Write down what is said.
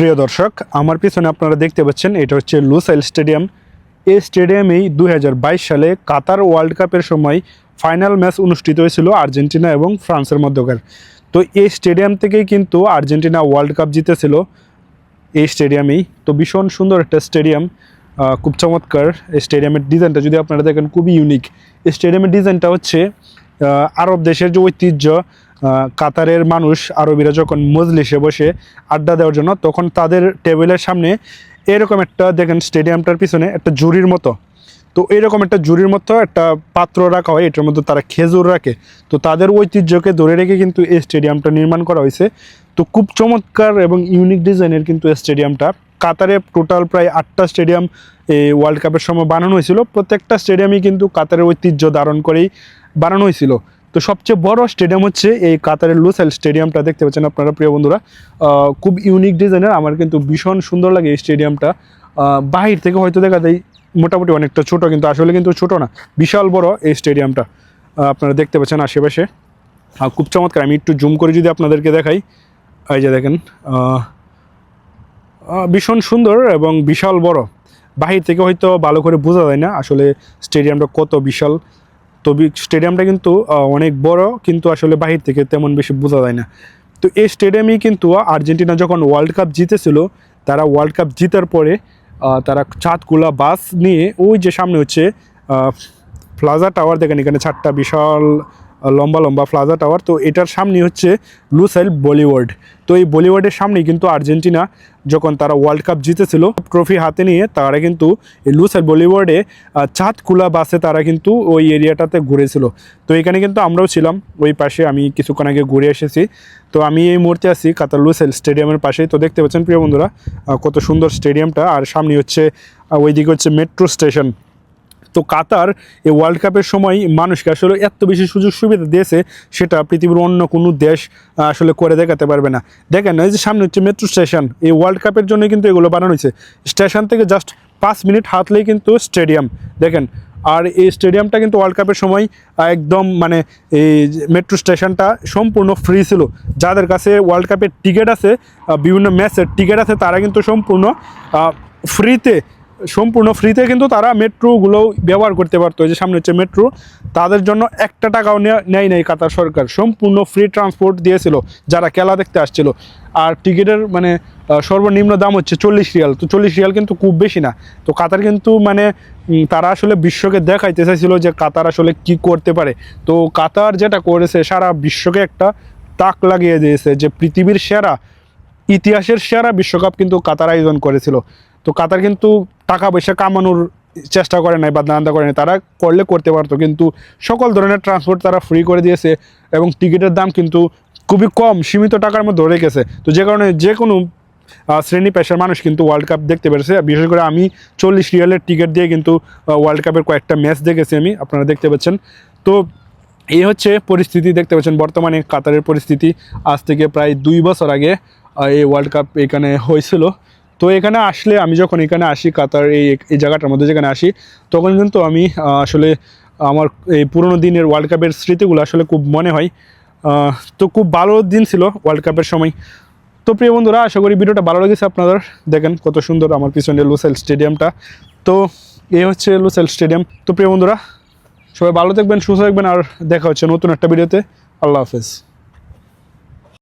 প্রিয় দর্শক, আমার পিছনে আপনারা দেখতে পাচ্ছেন, এটা হচ্ছে লুসাইল স্টেডিয়াম। এই স্টেডিয়ামেই দু হাজার বাইশ সালে কাতার ওয়ার্ল্ড কাপের সময় ফাইনাল ম্যাচ অনুষ্ঠিত হয়েছিল আর্জেন্টিনা এবং ফ্রান্সের মধ্যকার। তো এই স্টেডিয়াম থেকেই কিন্তু আর্জেন্টিনা ওয়ার্ল্ড কাপ জিতেছিল এই স্টেডিয়ামেই। তো ভীষণ সুন্দর একটা স্টেডিয়াম খুব চমৎকার স্টেডিয়ামের ডিজাইনটা যদি আপনারা দেখেন, খুবই ইউনিক এই স্টেডিয়ামের ডিজাইনটা হচ্ছে আরব দেশের যে ঐতিহ্য কাতারের মানুষ, আরবিরা যখন মজলিসে বসে আড্ডা দেওয়ার জন্য, তখন তাদের টেবিলের সামনে এরকম একটা, দেখেন স্টেডিয়ামটার পিছনে একটা জুরির মতো। তো এরকম একটা জুরির মতো একটা পাত্র রাখা হয়, এটার মধ্যে তারা খেজুর রাখে। তো তাদের ঐতিহ্যকে ধরে রেখে কিন্তু এই স্টেডিয়ামটা নির্মাণ করা হয়েছে। তো খুব চমৎকার এবং ইউনিক ডিজাইনের কিন্তু স্টেডিয়ামটা। কাতারে টোটাল প্রায় আটটা স্টেডিয়াম এই ওয়ার্ল্ড কাপের সময় বানানো হয়েছিল। প্রত্যেকটা স্টেডিয়ামই কিন্তু কাতারের ঐতিহ্য ধারণ করেই বানানো হয়েছিল। তো সবচেয়ে বড় স্টেডিয়াম হচ্ছে এই কাতারের লুসাইল স্টেডিয়ামটা, দেখতে পাচ্ছেন আপনারা প্রিয় বন্ধুরা। খুব ইউনিক ডিজাইনের আমার কিন্তু ভীষণ সুন্দর লাগে এই স্টেডিয়ামটা। বাহির থেকে হয়তো দেখা যায় মোটামুটি অনেকটা ছোট, কিন্তু আসলে কিন্তু ছোট না, বিশাল বড় এই স্টেডিয়ামটা। আপনারা দেখতে পাচ্ছেন আশেপাশে। খুব চমৎকার, আমি একটু জুম করে যদি আপনাদেরকে দেখাই। এই যে দেখেন ভীষণ সুন্দর এবং বিশাল বড়। বাহির থেকে হয়তো ভালো করে বোঝা যায় না আসলে স্টেডিয়ামটা কত বিশাল। তো স্টেডিয়ামটা কিন্তু অনেক বড়, কিন্তু আসলে বাহির থেকে তেমন বেশি বোঝা যায় না। তো এই স্টেডিয়ামেই কিন্তু, আর্জেন্টিনা যখন ওয়ার্ল্ড কাপ জিতেছিল, তারা ওয়ার্ল্ড কাপ জিতার পরে তারা চাঁদকুলা বাস নিয়ে, ওই যে সামনে হচ্ছে প্লাজা টাওয়ার দেখেন এখানে ছাদটা বিশাল লম্বা লম্বা প্লাজা টাওয়ার। তো এটার সামনে হচ্ছে লুসাইল বলিউড। তো এই বলিউডের সামনেই কিন্তু আর্জেন্টিনা, যখন তারা ওয়ার্ল্ড কাপ জিতেছিল ট্রফি হাতে নিয়ে তারা কিন্তু এই লুসাইল বলিউডে চাঁদকুলা বাসে তারা কিন্তু ওই এরিয়াটাতে ঘুরেছিল। তো এখানে কিন্তু আমরাও ছিলাম, ওই পাশে আমি কিছুক্ষণ আগে ঘুরে এসেছি। তো আমি এই মুহূর্তে আছি কাতার লুসাইল স্টেডিয়ামের পাশেই। তো দেখতে পাচ্ছেন প্রিয় বন্ধুরা কত সুন্দর স্টেডিয়ামটা। আর সামনে হচ্ছে ওইদিকে হচ্ছে মেট্রো স্টেশন তো কাতার এই ওয়ার্ল্ড কাপের সময় মানুষকে আসলে এত বেশি সুযোগ সুবিধা দিয়েছে, সেটা পৃথিবীর অন্য কোনো দেশ আসলে করে দেখাতে পারবে না। দেখেন, এই যে সামনে হচ্ছে মেট্রো স্টেশন এই ওয়ার্ল্ড কাপের জন্য কিন্তু এগুলো বানানো হয়েছে। স্টেশন থেকে জাস্ট পাঁচ মিনিট হাঁটলেই কিন্তু স্টেডিয়াম দেখেন। আর এই স্টেডিয়ামটা কিন্তু ওয়ার্ল্ড কাপের সময় একদম মানে এই মেট্রো স্টেশনটা সম্পূর্ণ ফ্রি ছিল। যাদের কাছে ওয়ার্ল্ড কাপের টিকিট আছে বিভিন্ন ম্যাচের টিকিট আছে, তারা কিন্তু সম্পূর্ণ ফ্রিতে সম্পূর্ণ ফ্রিতে কিন্তু তারা মেট্রোগুলো ব্যবহার করতে পারতো। যে সামনে হচ্ছে মেট্রো, তাদের জন্য একটা টাকাও নেয়- নাই কাতার সরকার। সম্পূর্ণ ফ্রি ট্রান্সপোর্ট দিয়েছিল, যারা খেলা দেখতে আসছিল। আর টিকিটের মানে সর্বনিম্ন দাম হচ্ছে চল্লিশ রিয়াল। তো চল্লিশ রিয়াল কিন্তু খুব বেশি না। তো কাতার কিন্তু মানে তারা আসলে বিশ্বকে দেখাইতে চাইছিল যে কাতার আসলে কি করতে পারে। তো কাতার যেটা করেছে, সারা বিশ্বকে একটা তাক লাগিয়ে দিয়েছে যে পৃথিবীর সেরা ইতিহাসের সেরা বিশ্বকাপ কিন্তু কাতার আয়োজন করেছিল। তো কাতার কিন্তু টাকা পয়সা কামানোর চেষ্টা করে নাই বা দান্দা করে নাই। তারা করলে করতে পারতো, কিন্তু সকল ধরনের ট্রান্সপোর্ট তারা ফ্রি করে দিয়েছে এবং টিকিটের দাম কিন্তু খুবই কম, সীমিত টাকার মধ্যে ধরে রেখেছে। তো যে কারণে যে কোনো শ্রেণি পেশার মানুষ কিন্তু ওয়ার্ল্ড কাপ দেখতে পেরেছে। বিশেষ করে আমি চল্লিশ রিয়ালের টিকিট দিয়ে কিন্তু ওয়ার্ল্ড কাপের কয়েকটা ম্যাচ দেখেছি আমি, আপনারা দেখতে পাচ্ছেন। তো এই হচ্ছে পরিস্থিতি, দেখতে পাচ্ছেন বর্তমানে কাতারের পরিস্থিতি। আজ থেকে প্রায় দুই বছর আগে এই ওয়ার্ল্ড কাপ এখানে হয়েছিল। তো এখানে আসলে আমি যখন এখানে আসি, কাতার এই এই জায়গাটার মধ্যে যেখানে আসি, তখন কিন্তু আমি আসলে আমার এই পুরোনো দিনের ওয়ার্ল্ড কাপের স্মৃতিগুলো আসলে খুব মনে হয়। তো খুব ভালো দিন ছিল ওয়ার্ল্ড কাপের সময়। তো প্রিয় বন্ধুরা, আশা করি ভিডিওটা ভালো লেগেছে আপনাদের। দেখেন কত সুন্দর আমার পিছনে লুসেল স্টেডিয়ামটা তো এই হচ্ছে লুসেল স্টেডিয়াম তো প্রিয় বন্ধুরা, সবাই ভালো থাকবেন, সুস্থ থাকবেন, আর দেখা হচ্ছে নতুন একটা ভিডিওতে। আল্লাহ হাফেজ।